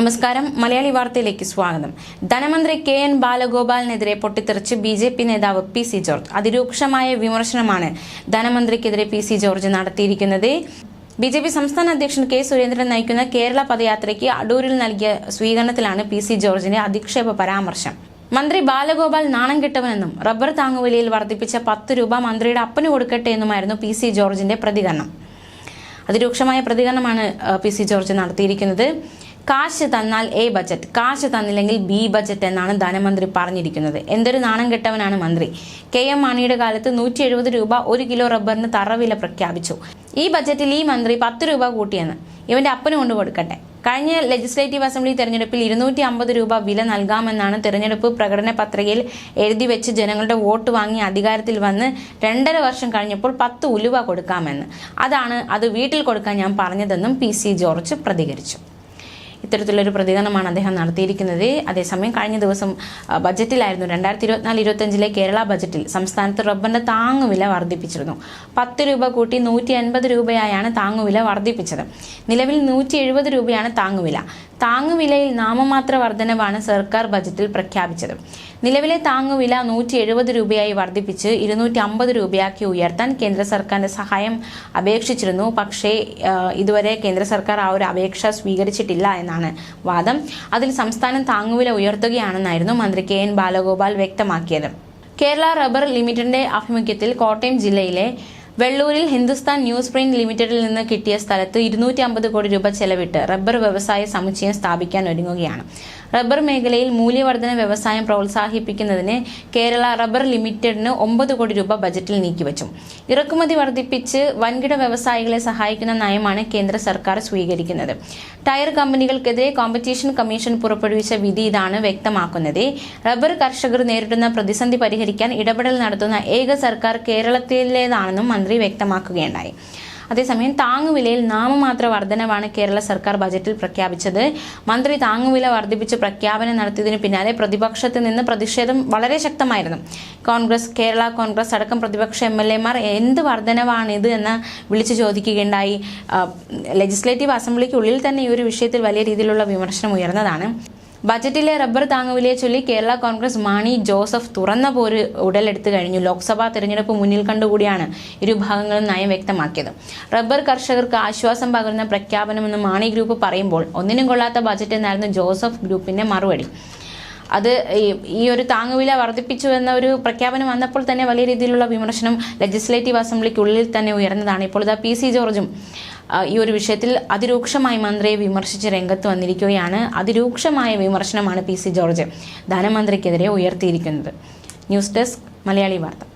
നമസ്കാരം. മലയാളി വാർത്തയിലേക്ക് സ്വാഗതം. ധനമന്ത്രി കെ എൻ ബാലഗോപാലിനെതിരെ പൊട്ടിത്തെറിച്ച് ബി ജെ പി നേതാവ് പി സി ജോർജ്. അതിരൂക്ഷമായ വിമർശനമാണ് ധനമന്ത്രിക്കെതിരെ പി സി ജോർജ് നടത്തിയിരിക്കുന്നത്. ബി ജെ പി സംസ്ഥാന അധ്യക്ഷൻ കെ സുരേന്ദ്രൻ നയിക്കുന്ന കേരള പദയാത്രയ്ക്ക് അടൂരിൽ നൽകിയ സ്വീകരണത്തിലാണ് പി സി ജോർജിന്റെ അധിക്ഷേപ പരാമർശം. മന്ത്രി ബാലഗോപാൽ നാണം കെട്ടവനെന്നും റബ്ബർ താങ്ങുവിലയിൽ വർദ്ധിപ്പിച്ച പത്ത് രൂപ മന്ത്രിയുടെ അപ്പന് കൊടുക്കട്ടെ എന്നുമായിരുന്നു പി സി ജോർജിന്റെ പ്രതികരണം. അതിരൂക്ഷമായ പ്രതികരണമാണ് പി സി ജോർജ് നടത്തിയിരിക്കുന്നത്. കാശ് തന്നാൽ എ ബജറ്റ് കാശ് തന്നില്ലെങ്കിൽ ബി ബജറ്റ് എന്നാണ് ധനമന്ത്രി പറഞ്ഞിരിക്കുന്നത്. എന്തൊരു നാണം കെട്ടവനാണ് മന്ത്രി. കെ എം മാണിയുടെ കാലത്ത് നൂറ്റി എഴുപത് രൂപ ഒരു കിലോ റബ്ബറിന് തറവില പ്രഖ്യാപിച്ചു. ഈ ബജറ്റിൽ ഈ മന്ത്രി പത്ത് രൂപ കൂട്ടിയെന്ന്. ഇവന്റെ അപ്പന് കൊണ്ട് കൊടുക്കട്ടെ. കഴിഞ്ഞ ലെജിസ്ലേറ്റീവ് അസംബ്ലി തെരഞ്ഞെടുപ്പിൽ ഇരുന്നൂറ്റി അമ്പത് രൂപ വില നൽകാമെന്നാണ് തെരഞ്ഞെടുപ്പ് പ്രകടന പത്രികയിൽ എഴുതി വെച്ച് ജനങ്ങളുടെ വോട്ട് വാങ്ങി അധികാരത്തിൽ വന്ന് രണ്ടര വർഷം കഴിഞ്ഞപ്പോൾ പത്ത് ഉലുവ കൊടുക്കാമെന്ന്. അതാണ് അത് വീട്ടിൽ കൊടുക്കാൻ ഞാൻ പറഞ്ഞതെന്നും പി ജോർജ് പ്രതികരിച്ചു. ഇത്തരത്തിലൊരു പ്രതികരണമാണ് അദ്ദേഹം നടത്തിയിരിക്കുന്നത്. അതേസമയം കഴിഞ്ഞ ദിവസം ബജറ്റിലായിരുന്നു. രണ്ടായിരത്തി ഇരുപത്തിനാല് ഇരുപത്തഞ്ചിലെ കേരള ബജറ്റിൽ സംസ്ഥാനത്ത് റബ്ബറിന്റെ താങ്ങുവില വർദ്ധിപ്പിച്ചിരുന്നു. പത്ത് രൂപ കൂട്ടി നൂറ്റി അൻപത് രൂപയായാണ് താങ്ങുവില വർദ്ധിപ്പിച്ചത്. നിലവിൽ നൂറ്റി എഴുപത് രൂപയാണ് താങ്ങുവില. താങ്ങുവിലയിൽ നാമമാത്ര വർധനവാണ് സർക്കാർ ബജറ്റിൽ പ്രഖ്യാപിച്ചത്. നിലവിലെ താങ്ങുവില നൂറ്റി എഴുപത് രൂപയായി വർദ്ധിപ്പിച്ച് ഇരുന്നൂറ്റി അമ്പത് രൂപയാക്കി ഉയർത്താൻ കേന്ദ്ര സർക്കാരിന്റെ സഹായം അപേക്ഷിച്ചിരുന്നു. പക്ഷേ ഇതുവരെ കേന്ദ്ര സർക്കാർ ആ ഒരു അപേക്ഷ സ്വീകരിച്ചിട്ടില്ല എന്നാണ് വാദം. അതിൽ സംസ്ഥാനം താങ്ങുവില ഉയർത്തുകയാണെന്നായിരുന്നു മന്ത്രി കെ എൻ ബാലഗോപാൽ വ്യക്തമാക്കിയത്. കേരള റബ്ബർ ലിമിറ്റഡിന്റെ ആഭിമുഖ്യത്തിൽ കോട്ടയം ജില്ലയിലെ വെള്ളൂരിൽ ഹിന്ദുസ്ഥാൻ ന്യൂസ് പ്രിന്റ് ലിമിറ്റഡിൽ നിന്ന് കിട്ടിയ സ്ഥലത്ത് ഇരുന്നൂറ്റി അമ്പത് കോടി രൂപ ചെലവിട്ട് റബ്ബർ വ്യവസായ സമുച്ചയം സ്ഥാപിക്കാൻ ഒരുങ്ങുകയാണ്. റബ്ബർ മേഖലയിൽ മൂല്യവർധന വ്യവസായം പ്രോത്സാഹിപ്പിക്കുന്നതിന് കേരള റബ്ബർ ലിമിറ്റഡിന് ഒമ്പത് കോടി രൂപ ബജറ്റിൽ നീക്കിവച്ചു. ഇറക്കുമതി വർദ്ധിപ്പിച്ച് വൻകിട വ്യവസായികളെ സഹായിക്കുന്ന നയമാണ് കേന്ദ്ര സർക്കാർ സ്വീകരിക്കുന്നത്. ടയർ കമ്പനികൾക്കെതിരെ കോമ്പറ്റീഷൻ കമ്മീഷൻ പുറപ്പെടുവിച്ച വിധി ഇതാണ് വ്യക്തമാക്കുന്നത്. റബ്ബർ കർഷകർ നേരിടുന്ന പ്രതിസന്ധി പരിഹരിക്കാൻ ഇടപെടൽ നടത്തുന്ന ഏക സർക്കാർ കേരളത്തിലേതാണെന്നും മന്ത്രി വ്യക്തമാക്കുകയുണ്ടായി. അതേസമയം താങ്ങുവിലയിൽ നാമമാത്ര വർധനവാണ് കേരള സർക്കാർ ബജറ്റിൽ പ്രഖ്യാപിച്ചത്. മന്ത്രി താങ്ങുവില വർദ്ധിപ്പിച്ച് പ്രഖ്യാപനം നടത്തിയതിനു പിന്നാലെ പ്രതിപക്ഷത്ത് നിന്ന് പ്രതിഷേധം വളരെ ശക്തമായിരുന്നു. കോൺഗ്രസ് കേരള കോൺഗ്രസ് അടക്കം പ്രതിപക്ഷ എം എൽ എമാർ എന്ത് വർധനവാണിത് എന്ന് വിളിച്ചു ചോദിക്കുകയുണ്ടായി. ലെജിസ്ലേറ്റീവ് അസംബ്ലിക്കുള്ളിൽ തന്നെ ഈ ഒരു വിഷയത്തിൽ വലിയ രീതിയിലുള്ള വിമർശനം ഉയർന്നതാണ്. ബജറ്റിലെ റബ്ബർ താങ്ങുവിലയെ ചൊല്ലി കേരള കോൺഗ്രസ് മാണി ജോസഫ് തുറന്ന പോര് ഉടലെടുത്തു കഴിഞ്ഞു. ലോക്സഭാ തെരഞ്ഞെടുപ്പ് മുന്നിൽ കണ്ടുകൂടിയാണ് ഇരുഭാഗങ്ങളും നയം വ്യക്തമാക്കിയത്. റബ്ബർ കർഷകർക്ക് ആശ്വാസം പകരുന്ന പ്രഖ്യാപനമെന്ന് മാണി ഗ്രൂപ്പ് പറയുമ്പോൾ ഒന്നിനും കൊള്ളാത്ത ബജറ്റ് എന്നായിരുന്നു ജോസഫ് ഗ്രൂപ്പിന്റെ മറുപടി. അത് ഈ- ഒരു താങ്ങുവില വർദ്ധിപ്പിച്ചു എന്ന ഒരു പ്രഖ്യാപനം വന്നപ്പോൾ തന്നെ വലിയ രീതിയിലുള്ള വിമർശനം ലെജിസ്ലേറ്റീവ് അസംബ്ലിക്കുള്ളിൽ തന്നെ ഉയർന്നതാണ്. ഇപ്പോൾ ഇതാ പി സി ജോർജും ഈ ഒരു വിഷയത്തിൽ അതിരൂക്ഷമായി മന്ത്രിയെ വിമർശിച്ച് രംഗത്ത് വന്നിരിക്കുകയാണ്. അതിരൂക്ഷമായ വിമർശനമാണ് പി സി ജോർജ് ധനമന്ത്രിക്കെതിരെ ഉയർത്തിയിരിക്കുന്നത്. ന്യൂസ് ഡെസ്ക് മലയാളി വാർത്ത.